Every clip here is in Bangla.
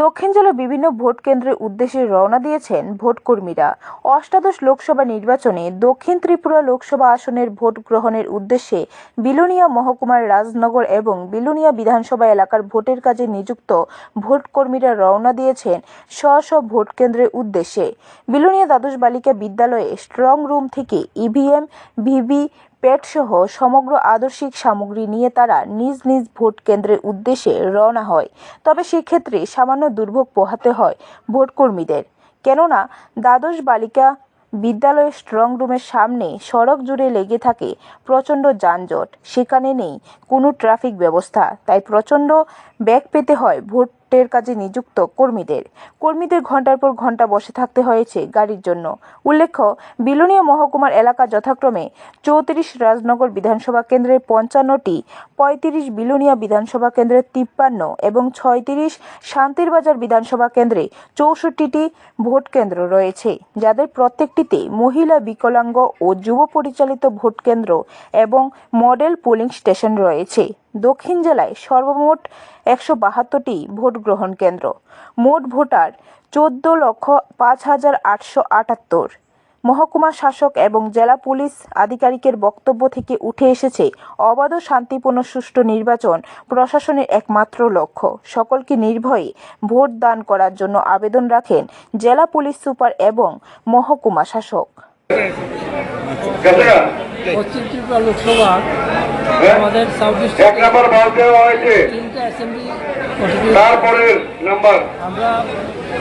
দক্ষিণ জেলার বিভিন্ন ভোট কেন্দ্রের উদ্দেশ্যে রওনা দিয়েছেন ভোটকর্মীরা। অষ্টাদশ লোকসভা নির্বাচনে দক্ষিণ ত্রিপুরা লোকসভা আসনের ভোট গ্রহণের উদ্দেশ্যে বিলোনিয়া মহকুমার রাজনগর এবং বিলোনিয়া বিধানসভা এলাকার ভোটের কাজে নিযুক্ত ভোটকর্মীরা রওনা দিয়েছেন স্ব স্ব ভোট কেন্দ্রের উদ্দেশ্যে। বিলোনিয়া দ্বাদশ বালিকা বিদ্যালয়ে স্ট্রং রুম থেকে ইভিএম, ভিভি প্যাটসহ সমগ্র আদর্শিক সামগ্রী নিয়ে তারা নিজ নিজ ভোট কেন্দ্রের উদ্দেশ্যে রওনা হয়। তবে সেক্ষেত্রে সামান্য দুর্ভোগ পোহাতে হয় ভোটকর্মীদের। কেননা, দ্বাদশ বালিকা বিদ্যালয়ের স্ট্রং রুমের সামনে সড়ক জুড়ে লেগে থাকে প্রচণ্ড যানজট। সেখানে নেই কোনো ট্রাফিক ব্যবস্থা। তাই প্রচণ্ড ব্যাগ পেতে হয় ভোটের কাজে নিযুক্ত কর্মীদের। কর্মীদের ঘণ্টার পর ঘণ্টা বসে থাকতে হয়েছে গাড়ির জন্য। উল্লেখ্য, বিলোনিয়া মহকুমার এলাকা যথাক্রমে চৌত্রিশ রাজনগর বিধানসভা কেন্দ্রের পঞ্চান্নটি, পঁয়ত্রিশ বিলোনিয়া বিধানসভা কেন্দ্রের তিপ্পান্ন এবং ছয়ত্রিশ শান্তিরবাজার বিধানসভা কেন্দ্রে চৌষট্টিটি ভোট কেন্দ্র রয়েছে, যাদের প্রত্যেকটিতে মহিলা বিকলাঙ্গ ও যুব পরিচালিত ভোট কেন্দ্র এবং মডেল পোলিং স্টেশন রয়েছে। দক্ষিণ জেলায় সর্বমোট একশো বাহাত্তরটি ভোট গ্রহণ কেন্দ্র। মোট ভোটার চোদ্দ লক্ষ পাঁচ হাজার আটশো আটাত্তর। মহকুমা শাসক এবং জেলা পুলিশ আধিকারিকের বক্তব্য থেকে উঠে এসেছে অবাধ শান্তিপূর্ণ সুষ্ঠু নির্বাচন প্রশাসনের একমাত্র লক্ষ্য। সকলকে নির্ভয়ে ভোট দান করার জন্য আবেদন রাখেন জেলা পুলিশ সুপার এবং মহকুমা শাসক। পশ্চিম ত্রিপুরা লোকসভা আমাদের সাউথ এক নাম্বার বাদ দেওয়া হয়েছে। তিনটা অ্যাসেম্বলি কনস্টিটিউশন তারপরের নাম্বার। আমরা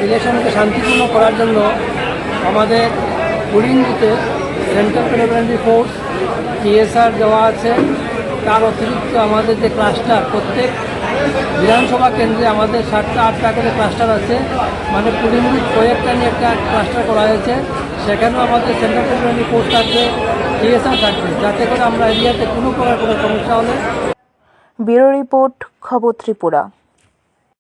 ইলেকশনকে শান্তিপূর্ণ করার জন্য আমাদের পোলিং বুথে সেন্ট্রাল প্রিপারেটরি ফোর্স টিএসআর দেওয়া আছে। তার অতিরিক্ত আমাদের যে ক্লাস্টার প্রত্যেক বিধানসভা কেন্দ্রে আমাদের সাতটা আটটা করে ক্লাস্টার আছে। মানে পোলিং বুথ কয়েকটা নিয়ে একটা ক্লাস্টার করা হয়েছে। সেখানেও আমাদের সেন্ট্রাল প্রিপারেটরি ফোর্স থাকবে। টিএসআর থাকবে। যাতে করে আমরা এরিয়াতে কোনো প্রকার কোনো সমস্যা হলে ব্যুরো রিপোর্ট, খবর ত্রিপুরা।